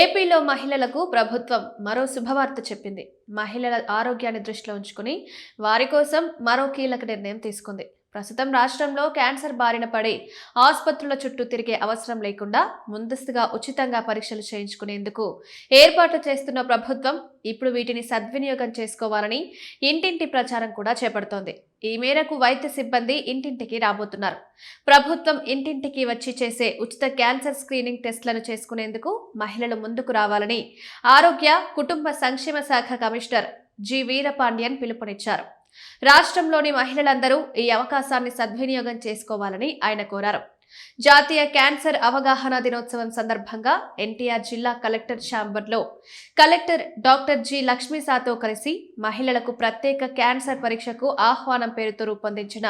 ఏపీలో మహిళలకు ప్రభుత్వం మరో శుభవార్త చెప్పింది. మహిళల ఆరోగ్యాన్ని దృష్టిలో ఉంచుకుని వారి కోసం మరో కీలక నిర్ణయం తీసుకుంది. ప్రస్తుతం రాష్ట్రంలో క్యాన్సర్ బారిన పడి ఆసుపత్రుల చుట్టూ తిరిగే అవసరం లేకుండా ముందస్తుగా ఉచితంగా పరీక్షలు చేయించుకునేందుకు ఏర్పాట్లు చేస్తున్న ప్రభుత్వం ఇప్పుడు వీటిని సద్వినియోగం చేసుకోవాలని ఇంటింటి ప్రచారం కూడా చేపడుతోంది. ఈ మేరకు వైద్య సిబ్బంది ఇంటింటికి రాబోతున్నారు. ప్రభుత్వం ఇంటింటికి వచ్చి చేసే ఉచిత క్యాన్సర్ స్క్రీనింగ్ టెస్టులను చేసుకునేందుకు మహిళలు ముందుకు రావాలని ఆరోగ్య కుటుంబ సంక్షేమ శాఖ కమిషనర్ జి వీరపాండ్యన్ పిలుపునిచ్చారు. రాష్ట్రంలోని మహిళలందరూ ఈ అవకాశాన్ని సద్వినియోగం చేసుకోవాలని ఆయన కోరారు. జాతీయ క్యాన్సర్ అవగాహన దినోత్సవం సందర్భంగా ఎన్టీఆర్ జిల్లా కలెక్టర్ ఛాంబర్లో కలెక్టర్ డాక్టర్ జి లక్ష్మీసాతో కలిసి మహిళలకు ప్రత్యేక క్యాన్సర్ పరీక్షకు ఆహ్వానం పేరుతో రూపొందించిన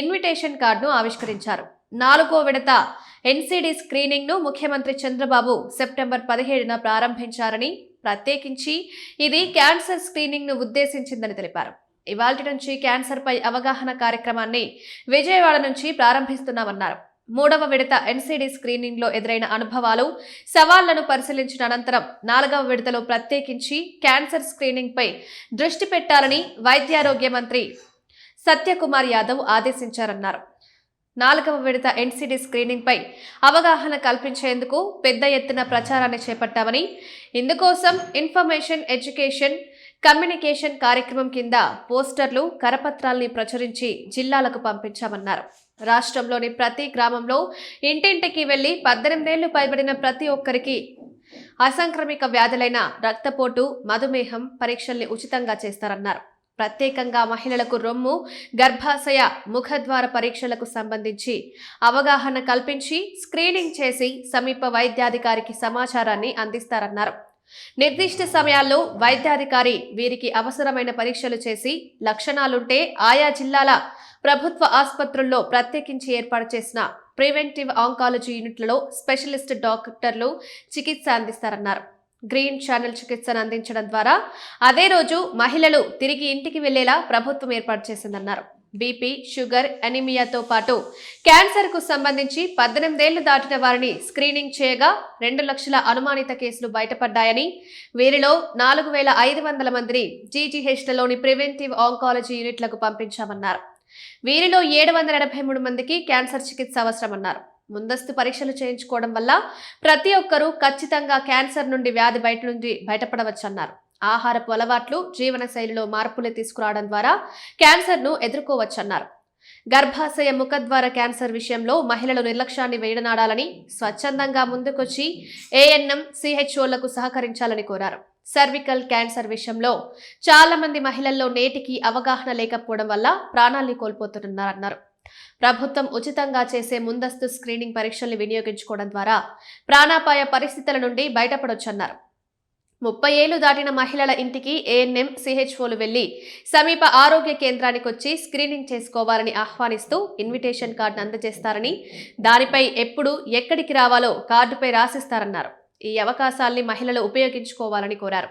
ఇన్విటేషన్ కార్డును ఆవిష్కరించారు. నాలుగో విడత ఎన్సీడీ స్క్రీనింగ్ను ముఖ్యమంత్రి చంద్రబాబు సెప్టెంబర్ పదిహేడున ప్రారంభించారని ప్రత్యేకించి ఇది క్యాన్సర్ స్క్రీనింగ్ను ఉద్దేశించిందని తెలిపారు. ఇవాల్టి నుంచి క్యాన్సర్పై అవగాహన కార్యక్రమాన్ని విజయవాడ నుంచి ప్రారంభిస్తున్నామన్నారు. మూడవ విడత ఎన్సీడీ స్క్రీనింగ్లో ఎదురైన అనుభవాలు సవాళ్ళను పరిశీలించిన అనంతరం నాలుగవ విడతలో ప్రత్యేకించి క్యాన్సర్ స్క్రీనింగ్పై దృష్టి పెట్టాలని వైద్యారోగ్య మంత్రి సత్యకుమార్ యాదవ్ ఆదేశించారన్నారు. నాలుగవ విడత ఎన్సీడీ స్క్రీనింగ్పై అవగాహన కల్పించేందుకు పెద్ద ఎత్తున ప్రచారాన్ని చేపట్టామని ఇందుకోసం ఇన్ఫర్మేషన్ ఎడ్యుకేషన్ కమ్యూనికేషన్ కార్యక్రమం కింద పోస్టర్లు కరపత్రాల్ని ప్రచురించి జిల్లాలకు పంపించామన్నారు. రాష్ట్రంలోని ప్రతి గ్రామంలో ఇంటింటికి వెళ్ళి పద్దెనిమిదేళ్ళు పైబడిన ప్రతి ఒక్కరికి అసంక్రమిక వ్యాధులైన రక్తపోటు మధుమేహం పరీక్షల్ని ఉచితంగా చేస్తారన్నారు. ప్రత్యేకంగా మహిళలకు రొమ్ము గర్భాశయ ముఖద్వార పరీక్షలకు సంబంధించి అవగాహన కల్పించి స్క్రీనింగ్ చేసి సమీప వైద్యాధికారికి సమాచారాన్ని అందిస్తారన్నారు. నిర్దిష్ట సమయాల్లో వైద్యాధికారి వీరికి అవసరమైన పరీక్షలు చేసి లక్షణాలుంటే ఆయా జిల్లాల ప్రభుత్వ ఆసుపత్రుల్లో ప్రత్యేకించి ఏర్పాటు చేసిన ప్రివెంటివ్ ఆంకాలజీ యూనిట్లలో స్పెషలిస్ట్ డాక్టర్లు చికిత్స అందిస్తారన్నారు. గ్రీన్ ఛానల్ చికిత్సను అందించడం ద్వారా అదే రోజు మహిళలు తిరిగి ఇంటికి వెళ్ళేలా ప్రభుత్వం ఏర్పాటు చేసిందన్నారు. బీపీ షుగర్ ఎనిమియాతో పాటు క్యాన్సర్కు సంబంధించి పద్దెనిమిదేళ్ళు దాటిన వారిని స్క్రీనింగ్ చేయగా రెండు లక్షల అనుమానిత కేసులు బయటపడ్డాయని వీరిలో నాలుగు వేల ఐదు వందల మందిని జీజీహెచ్లలోని ప్రివెంటివ్ ఆంకాలజీ యూనిట్లకు పంపించామన్నారు. వీరిలో ఏడు వందల ఎనభై మూడు మందికి క్యాన్సర్ చికిత్స అవసరమన్నారు. ముందస్తు పరీక్షలు చేయించుకోవడం వల్ల ప్రతి ఒక్కరూ ఖచ్చితంగా క్యాన్సర్ నుండి వ్యాధి బయట నుండి బయటపడవచ్చన్నారు. ఆహారపు అలవాట్లు జీవన శైలిలో మార్పులు తీసుకురావడం ద్వారా క్యాన్సర్ను ఎదుర్కోవచ్చన్నారు. గర్భాశయ ముఖద్వార క్యాన్సర్ విషయంలో మహిళలు నిర్లక్ష్యాన్ని వేడనాడాలని స్వచ్ఛందంగా ముందుకొచ్చి ఏఎన్ఎం సిహెచ్ఓలకు సహకరించాలని కోరారు. సర్వికల్ క్యాన్సర్ విషయంలో చాలా మంది మహిళల్లో నేటికి అవగాహన లేకపోవడం వల్ల ప్రాణాల్ని కోల్పోతున్నారన్నారు. ప్రభుత్వం ఉచితంగా చేసే ముందస్తు స్క్రీనింగ్ పరీక్షల్ని వినియోగించుకోవడం ద్వారా ప్రాణాపాయ పరిస్థితుల నుండి బయటపడొచ్చన్నారు. ముప్పై ఏళ్ళు దాటిన మహిళల ఇంటికి ఏఎన్ఎం సిహెచ్ఓలు వెళ్ళి సమీప ఆరోగ్య కేంద్రానికి వచ్చి స్క్రీనింగ్ చేసుకోవాలని ఆహ్వానిస్తూ ఇన్విటేషన్ కార్డును అందజేస్తారని దానిపై ఎప్పుడు ఎక్కడికి రావాలో కార్డుపై రాసిస్తారన్నారు. ఈ అవకాశాల్ని మహిళలు ఉపయోగించుకోవాలని కోరారు.